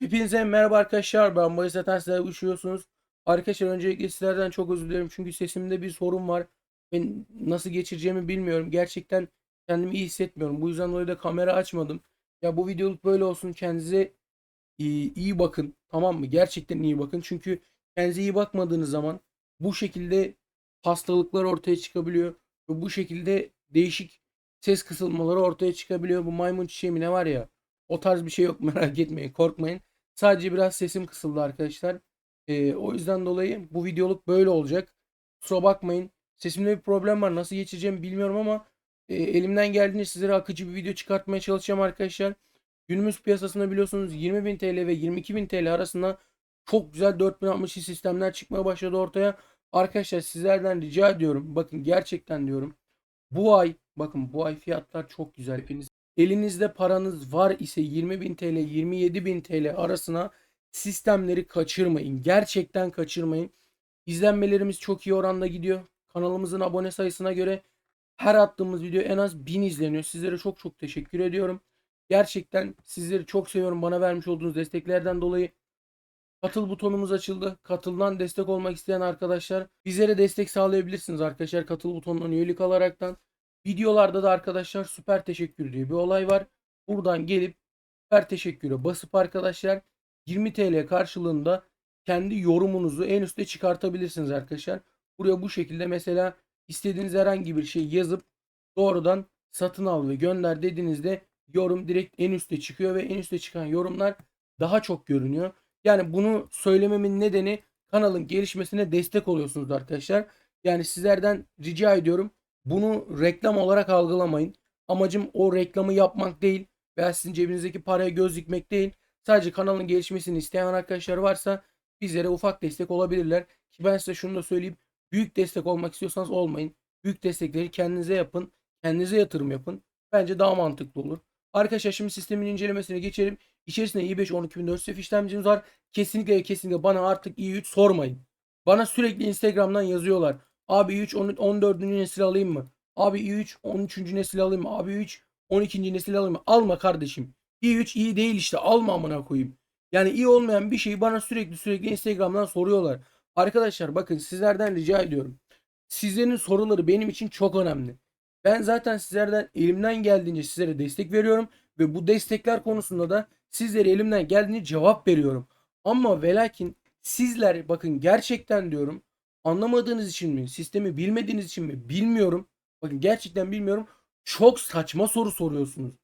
Hepinize merhaba arkadaşlar. Ben Bayis zaten sizler üşüyorsunuz. Arkadaşlar öncelikle sizlerden çok özür dilerim. Çünkü sesimde bir sorun var. Ben nasıl geçireceğimi bilmiyorum. Gerçekten kendimi iyi hissetmiyorum. Bu yüzden dolayı da kamera açmadım. Ya bu videoluk böyle olsun. Kendinize iyi, iyi bakın. Tamam mı? Gerçekten iyi bakın. Çünkü kendinize iyi bakmadığınız zaman bu şekilde hastalıklar ortaya çıkabiliyor. Ve bu şekilde değişik ses kısılmaları ortaya çıkabiliyor. Bu maymun çiçeği mi ne var ya? O tarz bir şey yok merak etmeyin korkmayın. Sadece biraz sesim kısıldı arkadaşlar. Ee, o yüzden dolayı bu videoluk böyle olacak. Kusura bakmayın. Sesimde bir problem var. Nasıl geçeceğimi bilmiyorum ama e, elimden geldiğince sizlere akıcı bir video çıkartmaya çalışacağım arkadaşlar. Günümüz piyasasında biliyorsunuz 20.000 TL ve 22.000 TL arasında çok güzel 4060 sistemler çıkmaya başladı ortaya. Arkadaşlar sizlerden rica ediyorum. Bakın gerçekten diyorum. Bu ay bakın bu ay fiyatlar çok güzel. Hepiniz elinizde paranız var ise 20.000 TL 27.000 TL arasına sistemleri kaçırmayın. Gerçekten kaçırmayın. İzlenmelerimiz çok iyi oranda gidiyor. Kanalımızın abone sayısına göre her attığımız video en az 1000 izleniyor. Sizlere çok çok teşekkür ediyorum. Gerçekten sizleri çok seviyorum. Bana vermiş olduğunuz desteklerden dolayı Katıl butonumuz açıldı. Katıldan destek olmak isteyen arkadaşlar bizlere destek sağlayabilirsiniz arkadaşlar. Katıl butonundan üyelik alaraktan. Videolarda da arkadaşlar süper teşekkür diye bir olay var. Buradan gelip süper teşekküre basıp arkadaşlar 20 TL karşılığında kendi yorumunuzu en üste çıkartabilirsiniz arkadaşlar. Buraya bu şekilde mesela istediğiniz herhangi bir şey yazıp doğrudan satın al ve gönder dediğinizde yorum direkt en üste çıkıyor ve en üste çıkan yorumlar daha çok görünüyor. Yani bunu söylememin nedeni kanalın gelişmesine destek oluyorsunuz arkadaşlar. Yani sizlerden rica ediyorum bunu reklam olarak algılamayın. Amacım o reklamı yapmak değil veya sizin cebinizdeki paraya göz dikmek değil. Sadece kanalın gelişmesini isteyen arkadaşlar varsa bizlere ufak destek olabilirler. Ki ben size şunu da söyleyeyim. Büyük destek olmak istiyorsanız olmayın. Büyük destekleri kendinize yapın. Kendinize yatırım yapın. Bence daha mantıklı olur. Arkadaşlar şimdi sistemin incelemesine geçelim. İçerisinde i5 12400 işlemcimiz var. Kesinlikle kesinlikle bana artık i3 sormayın. Bana sürekli Instagram'dan yazıyorlar. Abi i3 14. nesil alayım mı? Abi i3 13. nesil alayım mı? Abi i3 12. nesil alayım mı? Alma kardeşim. i3 iyi değil işte. Alma amına koyayım. Yani iyi olmayan bir şeyi bana sürekli sürekli Instagram'dan soruyorlar. Arkadaşlar bakın sizlerden rica ediyorum. Sizlerin soruları benim için çok önemli. Ben zaten sizlerden elimden geldiğince sizlere destek veriyorum ve bu destekler konusunda da sizlere elimden geldiğince cevap veriyorum. Ama ve lakin sizler bakın gerçekten diyorum anlamadığınız için mi, sistemi bilmediğiniz için mi bilmiyorum. Bakın gerçekten bilmiyorum. Çok saçma soru soruyorsunuz.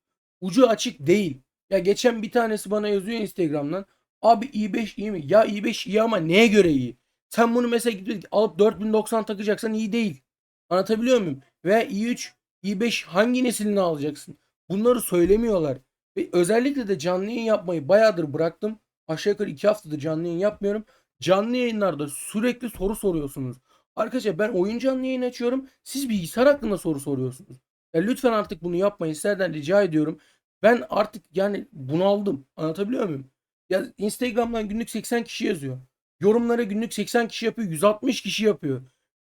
Ucu açık değil. Ya geçen bir tanesi bana yazıyor Instagram'dan. Abi i5 iyi mi? Ya i5 iyi ama neye göre iyi? Sen bunu mesela gidip alıp 4090 takacaksan iyi değil. Anlatabiliyor muyum? Ve i3, i5 hangi neslini alacaksın? Bunları söylemiyorlar. Ve özellikle de canlı yayın yapmayı bayağıdır bıraktım. Aşağı yukarı 2 haftadır canlı yayın yapmıyorum. Canlı yayınlarda sürekli soru soruyorsunuz. Arkadaşlar ben oyun canlı yayın açıyorum. Siz bilgisayar hakkında soru soruyorsunuz. Ya lütfen artık bunu yapmayın. Sizlerden rica ediyorum. Ben artık yani bunaldım. Anlatabiliyor muyum? Ya Instagram'dan günlük 80 kişi yazıyor. Yorumlara günlük 80 kişi yapıyor. 160 kişi yapıyor.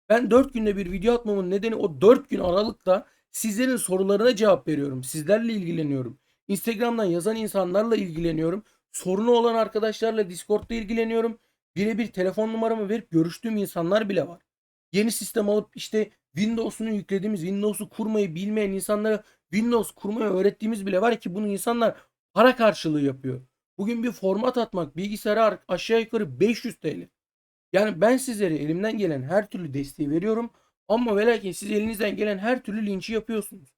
Ben 4 günde bir video atmamın nedeni o 4 gün aralıkta sizlerin sorularına cevap veriyorum. Sizlerle ilgileniyorum. Instagram'dan yazan insanlarla ilgileniyorum. Sorunu olan arkadaşlarla Discord'da ilgileniyorum. Birebir telefon numaramı verip görüştüğüm insanlar bile var. Yeni sistem alıp işte Windows'unu yüklediğimiz, Windows'u kurmayı bilmeyen insanlara Windows kurmayı öğrettiğimiz bile var ki bunu insanlar para karşılığı yapıyor. Bugün bir format atmak bilgisayara aşağı yukarı 500 TL. Yani ben sizlere elimden gelen her türlü desteği veriyorum. Ama ve lakin siz elinizden gelen her türlü linçi yapıyorsunuz.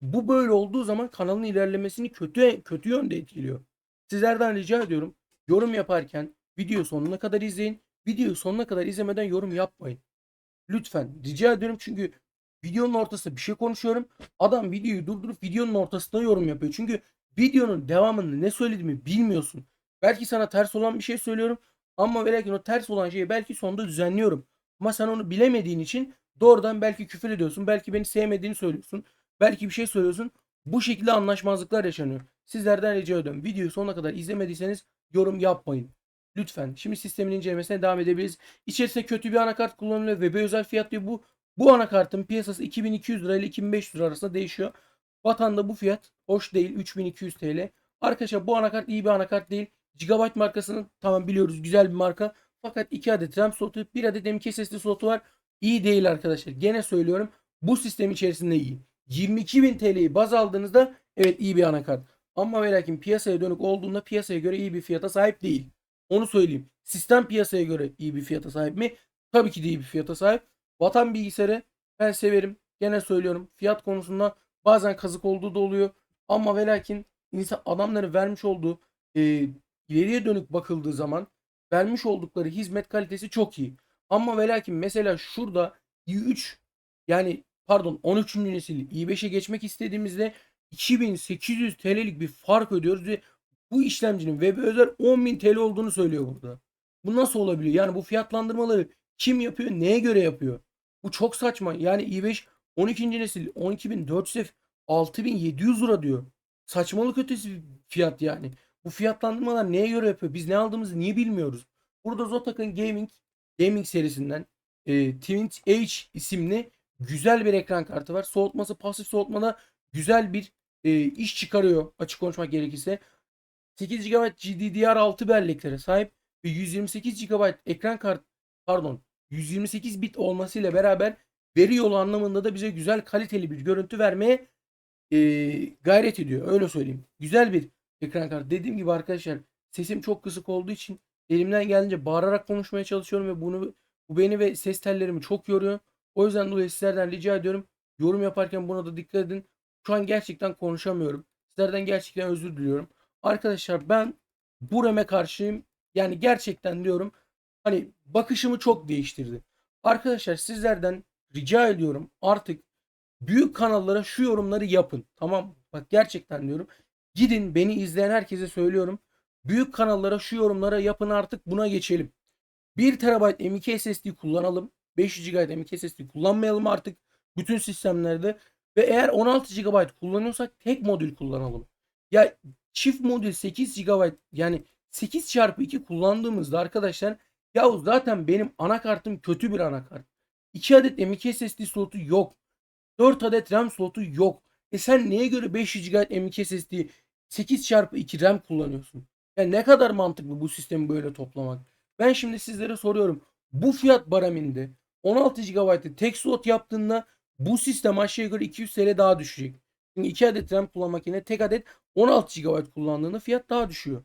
Bu böyle olduğu zaman kanalın ilerlemesini kötü kötü yönde etkiliyor. Sizlerden rica ediyorum yorum yaparken video sonuna kadar izleyin. Videoyu sonuna kadar izlemeden yorum yapmayın. Lütfen rica ediyorum çünkü videonun ortasında bir şey konuşuyorum. Adam videoyu durdurup videonun ortasında yorum yapıyor. Çünkü videonun devamında ne söylediğimi bilmiyorsun. Belki sana ters olan bir şey söylüyorum ama ve lakin o ters olan şeyi belki sonunda düzenliyorum. Ama sen onu bilemediğin için doğrudan belki küfür ediyorsun. Belki beni sevmediğini söylüyorsun. Belki bir şey söylüyorsun. Bu şekilde anlaşmazlıklar yaşanıyor. Sizlerden rica ediyorum. Videoyu sonuna kadar izlemediyseniz yorum yapmayın. Lütfen. Şimdi sistemin incelemesine devam edebiliriz. İçerisinde kötü bir anakart kullanılıyor. Web'e özel fiyat diyor. Bu bu anakartın piyasası 2200 lira ile 2500 lira arasında değişiyor. Vatanda bu fiyat hoş değil. 3200 TL. Arkadaşlar bu anakart iyi bir anakart değil. Gigabyte markasının tamam biliyoruz güzel bir marka. Fakat 2 adet RAM slotu, 1 adet M.2 SSD slotu var. İyi değil arkadaşlar. Gene söylüyorum. Bu sistem içerisinde iyi. 22.000 TL'yi baz aldığınızda evet iyi bir anakart. Ama ve piyasaya dönük olduğunda piyasaya göre iyi bir fiyata sahip değil. Onu söyleyeyim. Sistem piyasaya göre iyi bir fiyata sahip mi? Tabii ki de iyi bir fiyata sahip. Vatan bilgisayarı ben severim. Gene söylüyorum. Fiyat konusunda bazen kazık olduğu da oluyor. Ama ve lakin insan adamların vermiş olduğu e, ileriye dönük bakıldığı zaman vermiş oldukları hizmet kalitesi çok iyi. Ama ve lakin mesela şurada i3 yani pardon 13. nesil i5'e geçmek istediğimizde 2800 TL'lik bir fark ödüyoruz ve bu işlemcinin web özel 10.000 TL olduğunu söylüyor burada. Bu nasıl olabiliyor? Yani bu fiyatlandırmaları kim yapıyor? Neye göre yapıyor? Bu çok saçma. Yani i5 12. nesil 12.400 F 6700 lira diyor. Saçmalık ötesi fiyat yani. Bu fiyatlandırmalar neye göre yapıyor? Biz ne aldığımızı niye bilmiyoruz? Burada Zotack'ın Gaming Gaming serisinden e, Twin H isimli güzel bir ekran kartı var. Soğutması pasif soğutmada güzel bir e, iş çıkarıyor açık konuşmak gerekirse. 8 GB GDDR6 belleklere sahip ve 128 GB ekran kart pardon 128 bit olmasıyla beraber veri yolu anlamında da bize güzel kaliteli bir görüntü vermeye e, gayret ediyor. Öyle söyleyeyim. Güzel bir ekran kartı. Dediğim gibi arkadaşlar sesim çok kısık olduğu için elimden geldiğince bağırarak konuşmaya çalışıyorum ve bunu bu beni ve ses tellerimi çok yoruyor. O yüzden dolayı sizlerden rica ediyorum. Yorum yaparken buna da dikkat edin. Şu an gerçekten konuşamıyorum. Sizlerden gerçekten özür diliyorum. Arkadaşlar ben bu RAM'e karşıyım. Yani gerçekten diyorum. Hani bakışımı çok değiştirdi. Arkadaşlar sizlerden rica ediyorum artık büyük kanallara şu yorumları yapın. Tamam bak gerçekten diyorum. Gidin beni izleyen herkese söylüyorum. Büyük kanallara şu yorumlara yapın artık buna geçelim. 1 TB M.2 SSD kullanalım. 500 GB M.2 SSD kullanmayalım artık bütün sistemlerde. Ve eğer 16 GB kullanıyorsak tek modül kullanalım. Ya çift modül 8 GB yani 8 çarpı 2 kullandığımızda arkadaşlar yahu zaten benim anakartım kötü bir anakart. 2 adet M.2 SSD slotu yok. 4 adet RAM slotu yok. E sen neye göre 500 GB M.2 SSD 8 çarpı 2 RAM kullanıyorsun? Ya ne kadar mantıklı bu sistemi böyle toplamak. Ben şimdi sizlere soruyorum. Bu fiyat baraminde 16 GB'ı tek slot yaptığında bu sistem aşağı yukarı 200 TL daha düşecek. Çünkü 2 adet RAM kullanmak yerine tek adet 16 GB kullandığında fiyat daha düşüyor.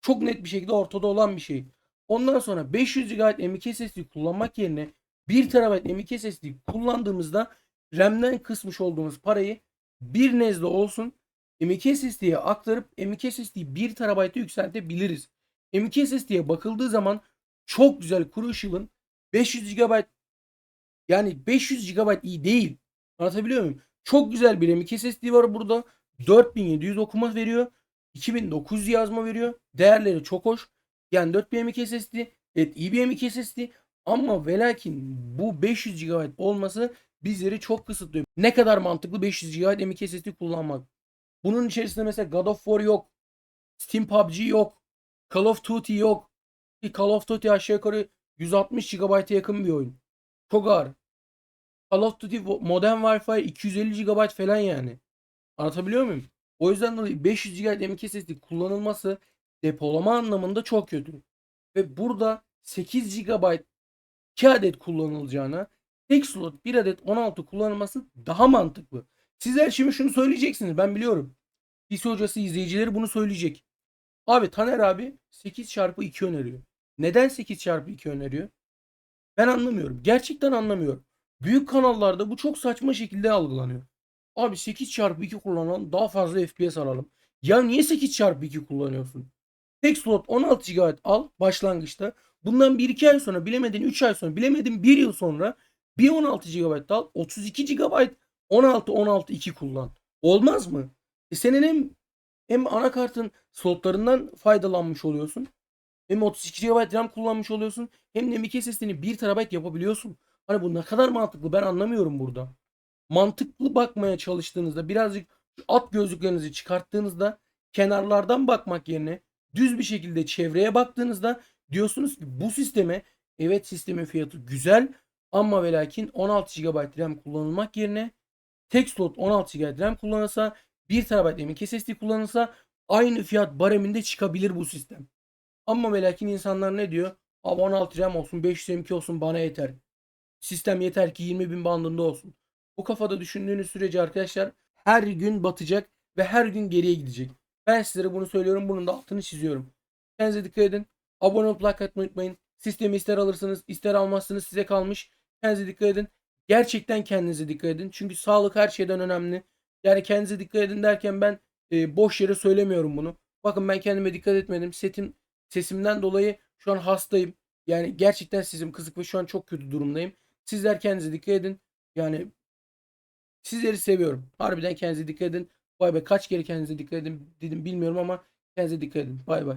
Çok net bir şekilde ortada olan bir şey. Ondan sonra 500 GB M.2 SSD kullanmak yerine 1 TB M.2 SSD kullandığımızda RAM'den kısmış olduğumuz parayı bir nezle olsun M.2 SSD'ye aktarıp M.2 SSD'yi 1 TB'a yükseltebiliriz. M.2 SSD'ye bakıldığı zaman çok güzel Crucial'ın 500 GB yani 500 GB iyi değil. Anlatabiliyor muyum? Çok güzel bir M.2 SSD var burada. 4700 okuma veriyor. 2900 yazma veriyor. Değerleri çok hoş. Yani 4 bir M.2 SSD. Evet iyi bir M.2 SSD. Ama ve lakin bu 500 GB olması bizleri çok kısıtlıyor. Ne kadar mantıklı 500 GB M.2 SSD kullanmak. Bunun içerisinde mesela God of War yok. Steam PUBG yok. Call of Duty yok. Call of Duty aşağı yukarı 160 GB'a yakın bir oyun. Çok ağır. Call of Duty Modern Warfare 250 GB falan yani. Anlatabiliyor muyum? O yüzden dolayı 500 GB M.2 SSD kullanılması depolama anlamında çok kötü. Ve burada 8 GB 2 adet kullanılacağına tek slot 1 adet 16 kullanılması daha mantıklı. Sizler şimdi şunu söyleyeceksiniz ben biliyorum. Lise hocası izleyicileri bunu söyleyecek. Abi Taner abi 8 çarpı 2 öneriyor. Neden 8 çarpı 2 öneriyor? Ben anlamıyorum. Gerçekten anlamıyorum. Büyük kanallarda bu çok saçma şekilde algılanıyor. Abi 8 çarpı 2 kullanalım daha fazla FPS alalım. Ya niye 8 çarpı 2 kullanıyorsun? Tek slot 16 GB al başlangıçta. Bundan 1-2 ay sonra bilemedin 3 ay sonra bilemedin 1 yıl sonra bir 16 GB al 32 GB 16 16 2 kullan. Olmaz mı? E senin hem hem anakartın slotlarından faydalanmış oluyorsun. Hem 32 GB RAM kullanmış oluyorsun. Hem de M.2 SSD'ni 1 TB yapabiliyorsun. Hani bu ne kadar mantıklı ben anlamıyorum burada. Mantıklı bakmaya çalıştığınızda birazcık at gözlüklerinizi çıkarttığınızda kenarlardan bakmak yerine düz bir şekilde çevreye baktığınızda diyorsunuz ki bu sisteme evet sistemin fiyatı güzel ama ve lakin 16 GB RAM kullanılmak yerine tek slot 16 GB RAM kullanılsa 1 TB M.2 SSD kullanılsa aynı fiyat bareminde çıkabilir bu sistem. Ama ve lakin insanlar ne diyor? Abi 16 RAM olsun 500 M2 olsun bana yeter. Sistem yeter ki 20 bin bandında olsun. Bu kafada düşündüğünüz sürece arkadaşlar her gün batacak ve her gün geriye gidecek. Ben sizlere bunu söylüyorum. Bunun da altını çiziyorum. Kendinize dikkat edin. Abone olup like atmayı unutmayın. Sistemi ister alırsınız ister almazsınız size kalmış. Kendinize dikkat edin. Gerçekten kendinize dikkat edin. Çünkü sağlık her şeyden önemli. Yani kendinize dikkat edin derken ben e, boş yere söylemiyorum bunu. Bakın ben kendime dikkat etmedim. Setim, sesimden dolayı şu an hastayım. Yani gerçekten sesim kısık ve şu an çok kötü durumdayım. Sizler kendinize dikkat edin. Yani sizleri seviyorum. Harbiden kendinize dikkat edin. Bay bay. Kaç kere kendinize dikkat edin dedim bilmiyorum ama kendinize dikkat edin. Bay bay.